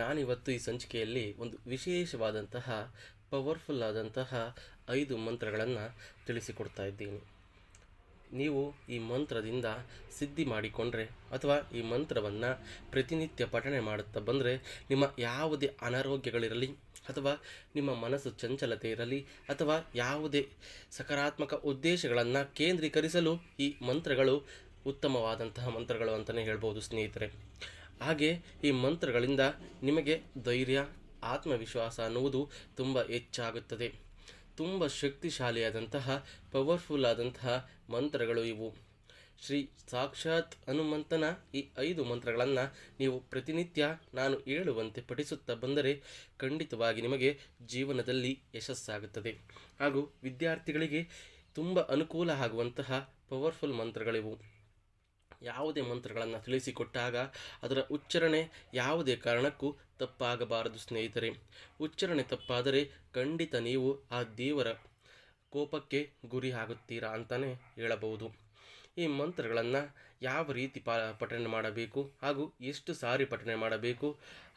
ನಾನಿವತ್ತು ಈ ಸಂಚಿಕೆಯಲ್ಲಿ ಒಂದು ವಿಶೇಷವಾದಂತಹ ಪವರ್ಫುಲ್ ಆದಂತಹ ಐದು ಮಂತ್ರಗಳನ್ನು ತಿಳಿಸಿಕೊಡ್ತಾ ಇದ್ದೀನಿ. ನೀವು ಈ ಮಂತ್ರದಿಂದ ಸಿದ್ಧಿ ಮಾಡಿಕೊಂಡ್ರೆ ಅಥವಾ ಈ ಮಂತ್ರವನ್ನು ಪ್ರತಿನಿತ್ಯ ಪಠಣೆ ಮಾಡುತ್ತಾ ಬಂದರೆ ನಿಮ್ಮ ಯಾವುದೇ ಅನಾರೋಗ್ಯಗಳಿರಲಿ ಅಥವಾ ನಿಮ್ಮ ಮನಸ್ಸು ಚಂಚಲತೆ ಇರಲಿ ಅಥವಾ ಯಾವುದೇ ಸಕಾರಾತ್ಮಕ ಉದ್ದೇಶಗಳನ್ನು ಕೇಂದ್ರೀಕರಿಸಲು ಈ ಮಂತ್ರಗಳು ಉತ್ತಮವಾದಂತಹ ಮಂತ್ರಗಳು ಅಂತಲೇ ಹೇಳ್ಬೋದು ಸ್ನೇಹಿತರೆ. ಹಾಗೆ ಈ ಮಂತ್ರಗಳಿಂದ ನಿಮಗೆ ಧೈರ್ಯ, ಆತ್ಮವಿಶ್ವಾಸ ಅನ್ನುವುದು ತುಂಬ ಹೆಚ್ಚಾಗುತ್ತದೆ. ತುಂಬ ಶಕ್ತಿಶಾಲಿಯಾದಂತಹ ಪವರ್ಫುಲ್ ಆದಂತಹ ಮಂತ್ರಗಳು ಇವು. ಶ್ರೀ ಸಾಕ್ಷಾತ್ ಹನುಮಂತನ ಈ ಐದು ಮಂತ್ರಗಳನ್ನು ನೀವು ಪ್ರತಿನಿತ್ಯ ನಾನು ಹೇಳುವಂತೆ ಪಠಿಸುತ್ತಾ ಬಂದರೆ ಖಂಡಿತವಾಗಿ ನಿಮಗೆ ಜೀವನದಲ್ಲಿ ಯಶಸ್ಸಾಗುತ್ತದೆ. ಹಾಗೂ ವಿದ್ಯಾರ್ಥಿಗಳಿಗೆ ತುಂಬ ಅನುಕೂಲ ಆಗುವಂತಹ ಪವರ್ಫುಲ್ ಮಂತ್ರಗಳಿವು. ಯಾವುದೇ ಮಂತ್ರಗಳನ್ನು ತಿಳಿಸಿಕೊಟ್ಟಾಗ ಅದರ ಉಚ್ಚಾರಣೆ ಯಾವುದೇ ಕಾರಣಕ್ಕೂ ತಪ್ಪಾಗಬಾರದು ಸ್ನೇಹಿತರೆ. ಉಚ್ಚಾರಣೆ ತಪ್ಪಾದರೆ ಖಂಡಿತ ನೀವು ಆ ದೇವರ ಕೋಪಕ್ಕೆ ಗುರಿ ಆಗುತ್ತೀರಾ ಅಂತಲೇ ಹೇಳಬಹುದು. ಈ ಮಂತ್ರಗಳನ್ನು ಯಾವ ರೀತಿ ಪಾ ಪಠನೆ ಮಾಡಬೇಕು ಹಾಗೂ ಎಷ್ಟು ಸಾರಿ ಪಠನೆ ಮಾಡಬೇಕು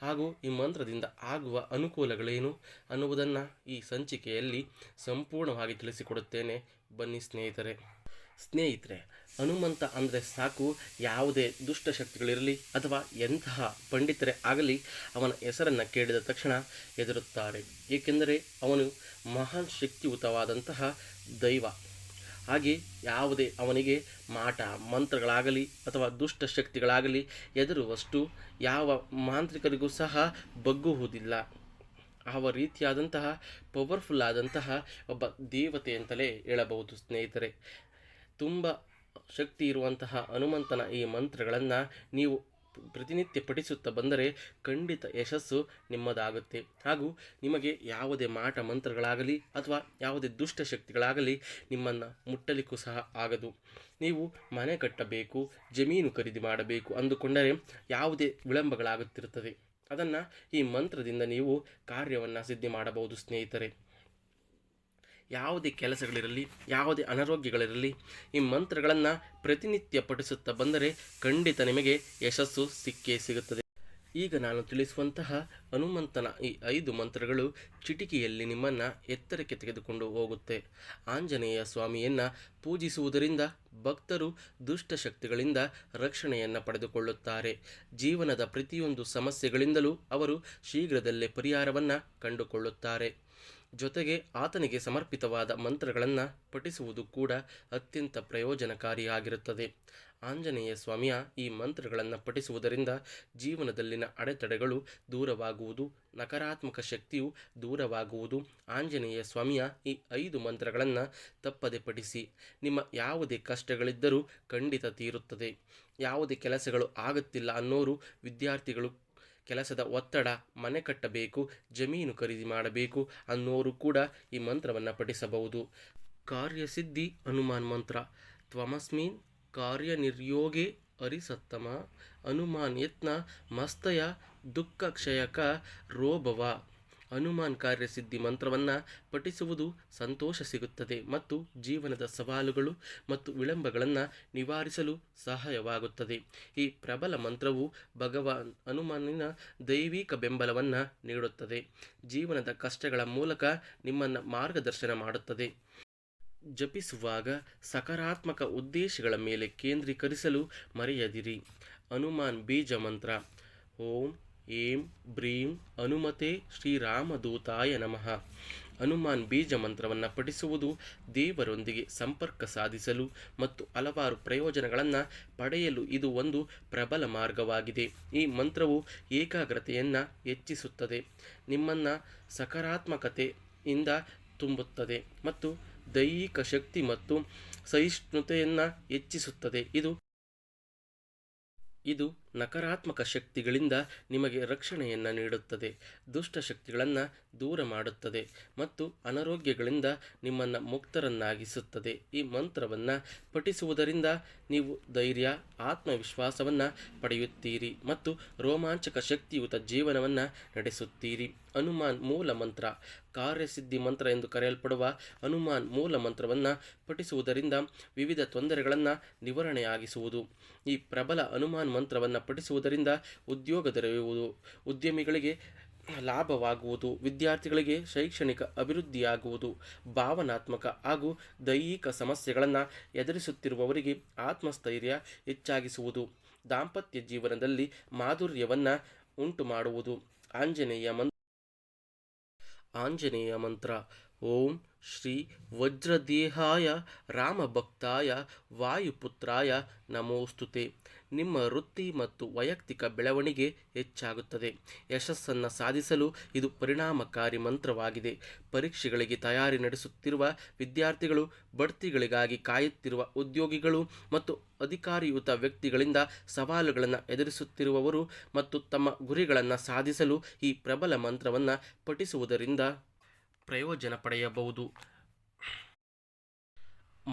ಹಾಗೂ ಈ ಮಂತ್ರದಿಂದ ಆಗುವ ಅನುಕೂಲಗಳೇನು ಅನ್ನುವುದನ್ನು ಈ ಸಂಚಿಕೆಯಲ್ಲಿ ಸಂಪೂರ್ಣವಾಗಿ ತಿಳಿಸಿಕೊಡುತ್ತೇನೆ. ಬನ್ನಿ ಸ್ನೇಹಿತರೆ. ಸ್ನೇಹಿತರೆ, ಹನುಮಂತ ಅಂದರೆ ಸಾಕು, ಯಾವುದೇ ದುಷ್ಟಶಕ್ತಿಗಳಿರಲಿ ಅಥವಾ ಎಂತಹ ಪಂಡಿತರೇ ಆಗಲಿ, ಅವನ ಹೆಸರನ್ನು ಕೇಳಿದ ತಕ್ಷಣ ಹೆದರುತ್ತಾರೆ. ಏಕೆಂದರೆ ಅವನು ಮಹಾನ್ ಶಕ್ತಿಯುತವಾದಂತಹ ದೈವ. ಹಾಗೆ ಯಾವುದೇ ಅವನಿಗೆ ಮಾಟ, ಮಂತ್ರಗಳಾಗಲಿ ಅಥವಾ ದುಷ್ಟಶಕ್ತಿಗಳಾಗಲಿ ಎದುರುವಷ್ಟು ಯಾವ ಮಾಂತ್ರಿಕರಿಗೂ ಸಹ ಬಗ್ಗುವುದಿಲ್ಲ. ಆವ ರೀತಿಯಾದಂತಹ ಪವರ್ಫುಲ್ ಆದಂತಹ ಒಬ್ಬ ದೇವತೆ ಅಂತಲೇ ಹೇಳಬಹುದು ಸ್ನೇಹಿತರೆ. ತುಂಬ ಶಕ್ತಿ ಇರುವಂತಹ ಹನುಮಂತನ ಈ ಮಂತ್ರಗಳನ್ನು ನೀವು ಪ್ರತಿನಿತ್ಯ ಪಠಿಸುತ್ತಾ ಬಂದರೆ ಖಂಡಿತ ಯಶಸ್ಸು ನಿಮ್ಮದಾಗುತ್ತೆ. ಹಾಗೂ ನಿಮಗೆ ಯಾವುದೇ ಮಾಟ ಮಂತ್ರಗಳಾಗಲಿ ಅಥವಾ ಯಾವುದೇ ದುಷ್ಟಶಕ್ತಿಗಳಾಗಲಿ ನಿಮ್ಮನ್ನು ಮುಟ್ಟಲಿಕ್ಕೂ ಸಹ ಆಗದು. ನೀವು ಮನೆ ಕಟ್ಟಬೇಕು, ಜಮೀನು ಖರೀದಿ ಮಾಡಬೇಕು ಅಂದುಕೊಂಡರೆ ಯಾವುದೇ ವಿಳಂಬಗಳಾಗುತ್ತಿರುತ್ತದೆ. ಅದನ್ನು ಈ ಮಂತ್ರದಿಂದ ನೀವು ಕಾರ್ಯವನ್ನು ಸಿದ್ಧಿ ಮಾಡಬಹುದು ಸ್ನೇಹಿತರೆ. ಯಾವುದೇ ಕೆಲಸಗಳಿರಲಿ, ಯಾವುದೇ ಅನಾರೋಗ್ಯಗಳಿರಲಿ, ಈ ಮಂತ್ರಗಳನ್ನು ಪ್ರತಿನಿತ್ಯ ಪಠಿಸುತ್ತಾ ಬಂದರೆ ಖಂಡಿತ ನಿಮಗೆ ಯಶಸ್ಸು ಸಿಕ್ಕೇ ಸಿಗುತ್ತದೆ. ಈಗ ನಾನು ತಿಳಿಸುವಂತಹ ಹನುಮಂತನ ಈ ಐದು ಮಂತ್ರಗಳು ಚಿಟಿಕೆಯಲ್ಲಿ ನಿಮ್ಮನ್ನು ಎತ್ತರಕ್ಕೆ ತೆಗೆದುಕೊಂಡು ಹೋಗುತ್ತೆ. ಆಂಜನೇಯ ಸ್ವಾಮಿಯನ್ನು ಪೂಜಿಸುವುದರಿಂದ ಭಕ್ತರು ದುಷ್ಟಶಕ್ತಿಗಳಿಂದ ರಕ್ಷಣೆಯನ್ನು ಪಡೆದುಕೊಳ್ಳುತ್ತಾರೆ. ಜೀವನದ ಪ್ರತಿಯೊಂದು ಸಮಸ್ಯೆಗಳಿಂದಲೂ ಅವರು ಶೀಘ್ರದಲ್ಲೇ ಪರಿಹಾರವನ್ನು ಕಂಡುಕೊಳ್ಳುತ್ತಾರೆ. ಜೊತೆಗೆ ಆತನಿಗೆ ಸಮರ್ಪಿತವಾದ ಮಂತ್ರಗಳನ್ನು ಪಠಿಸುವುದು ಕೂಡ ಅತ್ಯಂತ ಪ್ರಯೋಜನಕಾರಿಯಾಗಿರುತ್ತದೆ. ಆಂಜನೇಯ ಸ್ವಾಮಿಯ ಈ ಮಂತ್ರಗಳನ್ನು ಪಠಿಸುವುದರಿಂದ ಜೀವನದಲ್ಲಿನ ಅಡೆತಡೆಗಳು ದೂರವಾಗುವುದು, ನಕಾರಾತ್ಮಕ ಶಕ್ತಿಯು ದೂರವಾಗುವುದು. ಆಂಜನೇಯ ಸ್ವಾಮಿಯ ಈ ಐದು ಮಂತ್ರಗಳನ್ನು ತಪ್ಪದೆ ಪಠಿಸಿ, ನಿಮ್ಮ ಯಾವುದೇ ಕಷ್ಟಗಳಿದ್ದರೂ ಖಂಡಿತ ತೀರುತ್ತದೆ. ಯಾವುದೇ ಕೆಲಸಗಳು ಆಗುತ್ತಿಲ್ಲ ಅನ್ನೋರು ವಿದ್ಯಾರ್ಥಿಗಳು ಕೆಲಸದ ಒತ್ತಡ ಮನೆ ಕಟ್ಟಬೇಕು, ಜಮೀನು ಖರೀದಿ ಮಾಡಬೇಕು ಅನ್ನೋರು ಕೂಡ ಈ ಮಂತ್ರವನ್ನು ಪಠಿಸಬಹುದು. ಕಾರ್ಯಸಿದ್ಧಿ ಹನುಮಾನ್ ಮಂತ್ರ. ತ್ವಮಸ್ಮಿನ್ ಕಾರ್ಯನಿರ್ಯೋಗೆ ಅರಿಸತ್ತಮ. ಹನುಮಾನ್ ಯತ್ನ ಮಸ್ತಯ ದುಃಖ ಕ್ಷಯಕ ರೋಭವ. ಹನುಮಾನ್ ಕಾರ್ಯಸಿದ್ಧಿ ಮಂತ್ರವನ್ನು ಪಠಿಸುವುದು ಸಂತೋಷ ಸಿಗುತ್ತದೆ ಮತ್ತು ಜೀವನದ ಸವಾಲುಗಳು ಮತ್ತು ವಿಳಂಬಗಳನ್ನು ನಿವಾರಿಸಲು ಸಹಾಯವಾಗುತ್ತದೆ. ಈ ಪ್ರಬಲ ಮಂತ್ರವು ಭಗವಾನ್ ಹನುಮಾನಿನ ದೈವಿಕ ಬೆಂಬಲವನ್ನು ನೀಡುತ್ತದೆ. ಜೀವನದ ಕಷ್ಟಗಳ ಮೂಲಕ ನಿಮ್ಮನ್ನು ಮಾರ್ಗದರ್ಶನ ಮಾಡುತ್ತದೆ. ಜಪಿಸುವಾಗ ಸಕಾರಾತ್ಮಕ ಉದ್ದೇಶಗಳ ಮೇಲೆ ಕೇಂದ್ರೀಕರಿಸಲು ಮರೆಯದಿರಿ. ಹನುಮಾನ್ ಬೀಜ ಮಂತ್ರ. ಓಂ ಏಂ ಬ್ರೀಂ ಅನುಮತೆ ಶ್ರೀರಾಮದೂತಾಯ ನಮಃ. ಹನುಮಾನ್ ಬೀಜ ಮಂತ್ರವನ್ನು ಪಠಿಸುವುದು ದೇವರೊಂದಿಗೆ ಸಂಪರ್ಕ ಸಾಧಿಸಲು ಮತ್ತು ಹಲವಾರು ಪ್ರಯೋಜನಗಳನ್ನು ಪಡೆಯಲು ಇದು ಒಂದು ಪ್ರಬಲ ಮಾರ್ಗವಾಗಿದೆ. ಈ ಮಂತ್ರವು ಏಕಾಗ್ರತೆಯನ್ನು ಹೆಚ್ಚಿಸುತ್ತದೆ, ನಿಮ್ಮನ್ನು ಸಕಾರಾತ್ಮಕತೆಯಿಂದ ತುಂಬುತ್ತದೆ ಮತ್ತು ದೈಹಿಕ ಶಕ್ತಿ ಮತ್ತು ಸಹಿಷ್ಣುತೆಯನ್ನು ಹೆಚ್ಚಿಸುತ್ತದೆ. ಇದು ಇದು ನಕಾರಾತ್ಮಕ ಶಕ್ತಿಗಳಿಂದ ನಿಮಗೆ ರಕ್ಷಣೆಯನ್ನು ನೀಡುತ್ತದೆ. ದುಷ್ಟ ಶಕ್ತಿಗಳನ್ನು ದೂರ ಮಾಡುತ್ತದೆ ಮತ್ತು ಅನಾರೋಗ್ಯಗಳಿಂದ ನಿಮ್ಮನ್ನು ಮುಕ್ತರನ್ನಾಗಿಸುತ್ತದೆ. ಈ ಮಂತ್ರವನ್ನು ಪಠಿಸುವುದರಿಂದ ನೀವು ಧೈರ್ಯ, ಆತ್ಮವಿಶ್ವಾಸವನ್ನು ಪಡೆಯುತ್ತೀರಿ ಮತ್ತು ರೋಮಾಂಚಕ ಶಕ್ತಿಯುತ ಜೀವನವನ್ನು ನಡೆಸುತ್ತೀರಿ. ಹನುಮಾನ್ ಮೂಲ ಮಂತ್ರ, ಕಾರ್ಯಸಿದ್ಧಿ ಮಂತ್ರ ಎಂದು ಕರೆಯಲ್ಪಡುವ ಹನುಮಾನ್ ಮೂಲ ಮಂತ್ರವನ್ನು ಪಠಿಸುವುದರಿಂದ ವಿವಿಧ ತೊಂದರೆಗಳನ್ನು ನಿವಾರಣೆಯಾಗಿಸುವುದು. ಈ ಪ್ರಬಲ ಹನುಮಾನ್ ಮಂತ್ರವನ್ನು ಪಠಿಸುವುದರಿಂದ ಉದ್ಯೋಗ ದೊರೆಯುವುದು. ಉದ್ಯಮಿಗಳಿಗೆ ಲಾಭವಾಗುವುದು. ವಿದ್ಯಾರ್ಥಿಗಳಿಗೆ ಶೈಕ್ಷಣಿಕ ಅಭಿವೃದ್ಧಿಯಾಗುವುದು. ಭಾವನಾತ್ಮಕ ಹಾಗೂ ದೈಹಿಕ ಸಮಸ್ಯೆಗಳನ್ನು ಎದುರಿಸುತ್ತಿರುವವರಿಗೆ ಆತ್ಮಸ್ಥೈರ್ಯ ಹೆಚ್ಚಾಗಿಸುವುದು. ದಾಂಪತ್ಯ ಜೀವನದಲ್ಲಿ ಮಾಧುರ್ಯವನ್ನು ಉಂಟು ಮಾಡುವುದು ಆಂಜನೇಯ ಮಂತ್ರ. ಆಂಜನೇಯ ಮಂತ್ರ. ಓಂ ಶ್ರೀ ವಜ್ರದೇಹಾಯ ರಾಮಭಕ್ತಾಯ ವಾಯುಪುತ್ರಾಯ ನಮೋಸ್ತುತೆ. ನಿಮ್ಮ ವೃತ್ತಿ ಮತ್ತು ವೈಯಕ್ತಿಕ ಬೆಳವಣಿಗೆ ಹೆಚ್ಚಾಗುತ್ತದೆ. ಯಶಸ್ಸನ್ನು ಸಾಧಿಸಲು ಇದು ಪರಿಣಾಮಕಾರಿ ಮಂತ್ರವಾಗಿದೆ. ಪರೀಕ್ಷೆಗಳಿಗೆ ತಯಾರಿ ನಡೆಸುತ್ತಿರುವ ವಿದ್ಯಾರ್ಥಿಗಳು, ಬಡ್ತಿಗಳಿಗಾಗಿ ಕಾಯುತ್ತಿರುವ ಉದ್ಯೋಗಿಗಳು ಮತ್ತು ಅಧಿಕಾರಿಯುತ ವ್ಯಕ್ತಿಗಳಿಂದ ಸವಾಲುಗಳನ್ನು ಎದುರಿಸುತ್ತಿರುವವರು ಮತ್ತು ತಮ್ಮ ಗುರಿಗಳನ್ನು ಸಾಧಿಸಲು ಈ ಪ್ರಬಲ ಮಂತ್ರವನ್ನು ಪಠಿಸುವುದರಿಂದ ಪ್ರಯೋಜನ ಪಡೆಯಬಹುದು.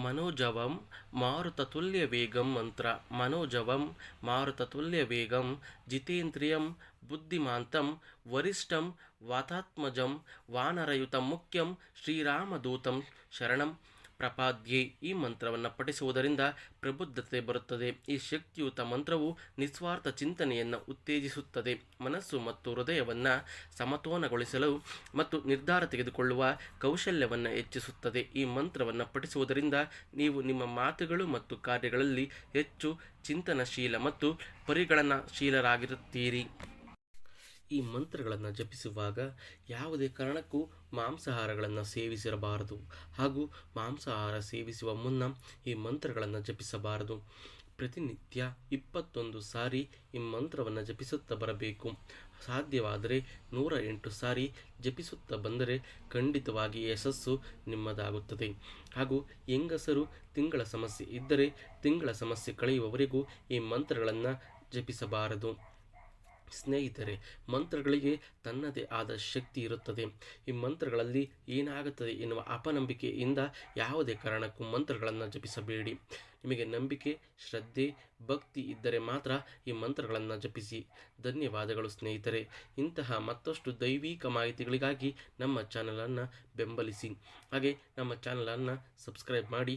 ಮನೋಜವಂ ಮಾರುತತುಲ್ಯ ವೇಗಂ ಮಂತ್ರ. ಮನೋಜವಂ ಮಾರುತತುಲ್ಯ ವೇಗಂ ಜಿತೇಂದ್ರಿಯಂ ಬುದ್ಧಿಮಾಂತಂ ವರಿಷ್ಠಂ ವಾತಾತ್ಮಜಂ ವಾನರಯುತಂ ಮುಖ್ಯಂ ಶ್ರೀರಾಮದೂತಂ ಶರಣಂ. ಪ್ರಪಾದ್ಯೆ ಈ ಮಂತ್ರವನ್ನು ಪಠಿಸುವುದರಿಂದ ಪ್ರಬುದ್ಧತೆ ಬರುತ್ತದೆ. ಈ ಶಕ್ತಿಯುತ ಮಂತ್ರವು ನಿಸ್ವಾರ್ಥ ಚಿಂತನೆಯನ್ನು ಉತ್ತೇಜಿಸುತ್ತದೆ. ಮನಸ್ಸು ಮತ್ತು ಹೃದಯವನ್ನು ಸಮತೋಲನಗೊಳಿಸಲು ಮತ್ತು ನಿರ್ಧಾರ ತೆಗೆದುಕೊಳ್ಳುವ ಕೌಶಲ್ಯವನ್ನು ಹೆಚ್ಚಿಸುತ್ತದೆ. ಈ ಮಂತ್ರವನ್ನು ಪಠಿಸುವುದರಿಂದ ನೀವು ನಿಮ್ಮ ಮಾತುಗಳು ಮತ್ತು ಕಾರ್ಯಗಳಲ್ಲಿ ಹೆಚ್ಚು ಚಿಂತನಶೀಲ ಮತ್ತು ಪರಿಗಣನಾಶೀಲರಾಗಿರುತ್ತೀರಿ. ಈ ಮಂತ್ರಗಳನ್ನು ಜಪಿಸುವಾಗ ಯಾವುದೇ ಕಾರಣಕ್ಕೂ ಮಾಂಸಾಹಾರಗಳನ್ನು ಸೇವಿಸಿರಬಾರದು. ಹಾಗೂ ಮಾಂಸಾಹಾರ ಸೇವಿಸುವ ಮುನ್ನ ಈ ಮಂತ್ರಗಳನ್ನು ಜಪಿಸಬಾರದು. ಪ್ರತಿನಿತ್ಯ ಇಪ್ಪತ್ತೊಂದು ಸಾರಿ ಈ ಮಂತ್ರವನ್ನು ಜಪಿಸುತ್ತಾ ಬರಬೇಕು. ಸಾಧ್ಯವಾದರೆ ನೂರ ಎಂಟು ಸಾರಿ ಜಪಿಸುತ್ತಾ ಬಂದರೆ ಖಂಡಿತವಾಗಿ ಯಶಸ್ಸು ನಿಮ್ಮದಾಗುತ್ತದೆ. ಹಾಗೂ ಹೆಂಗಸರು ತಿಂಗಳ ಸಮಸ್ಯೆ ಇದ್ದರೆ ತಿಂಗಳ ಸಮಸ್ಯೆ ಕಳೆಯುವವರೆಗೂ ಈ ಮಂತ್ರಗಳನ್ನು ಜಪಿಸಬಾರದು. ಸ್ನೇಹಿತರೆ, ಮಂತ್ರಗಳಿಗೆ ತನ್ನದೇ ಆದ ಶಕ್ತಿ ಇರುತ್ತದೆ. ಈ ಮಂತ್ರಗಳಲ್ಲಿ ಏನಾಗುತ್ತದೆ ಎನ್ನುವ ಅಪನಂಬಿಕೆಯಿಂದ ಯಾವುದೇ ಕಾರಣಕ್ಕೂ ಮಂತ್ರಗಳನ್ನು ಜಪಿಸಬೇಡಿ. ನಿಮಗೆ ನಂಬಿಕೆ, ಶ್ರದ್ಧೆ, ಭಕ್ತಿ ಇದ್ದರೆ ಮಾತ್ರ ಈ ಮಂತ್ರಗಳನ್ನು ಜಪಿಸಿ. ಧನ್ಯವಾದಗಳು ಸ್ನೇಹಿತರೆ. ಇಂತಹ ಮತ್ತಷ್ಟು ದೈವಿಕ ಮಾಹಿತಿಗಳಿಗಾಗಿ ನಮ್ಮ ಚಾನಲನ್ನು ಬೆಂಬಲಿಸಿ. ಹಾಗೆ ನಮ್ಮ ಚಾನಲನ್ನು ಸಬ್ಸ್ಕ್ರೈಬ್ ಮಾಡಿ.